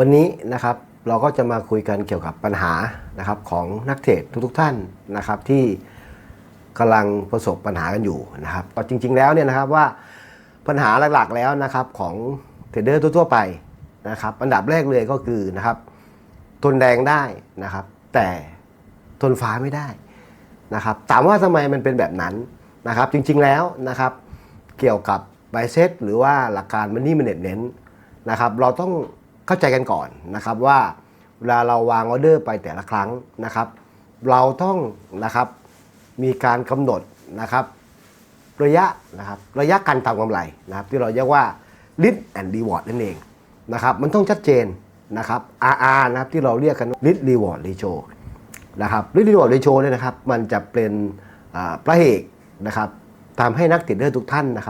วันนี้นะครับเราก็จะมาคุยกันเกี่ยวกับปัญหานะครับของนักเทรดทุกๆท่านนะครับที่กำลังประสบปัญหากันอยู่นะครับก็จริง ๆแล้วเนี่ยนะครับว่าปัญหาหลักๆแล้วนะครับของเทรดเดอร์ทั่วๆไปนะครับอันดับแรกเลยก็คือนะครับทนแดงได้นะครับ แต่ทนฟ้าไม่ได้นะครับถามว่าทำไมมันเป็นแบบนั้นนะครับ จริงๆแล้วนะครับเกี่ยวกับไบเซตหรือว่าหลักการมันนี่มันเน็ตเน้นนะครับ เราต้อง เข้าใจกันก่อนนะครับว่าเวลาเราวางออเดอร์ไปแต่ละครั้งนะครับ เราต้องนะครับมีการกำหนดนะครับ ระยะนะครับระยะการทำกำไรนะครับ ที่เราเรียกว่า risk and reward นั่นเองนะครับ มันต้องชัดเจนนะครับ RR นะครับที่เราเรียกกัน risk reward ratio นะครับ risk reward ratio เนี่ยนะครับ มันจะเป็นอ่าพระเอกนะครับทำให้นักเทรดเดอร์ทุกท่านนะครับ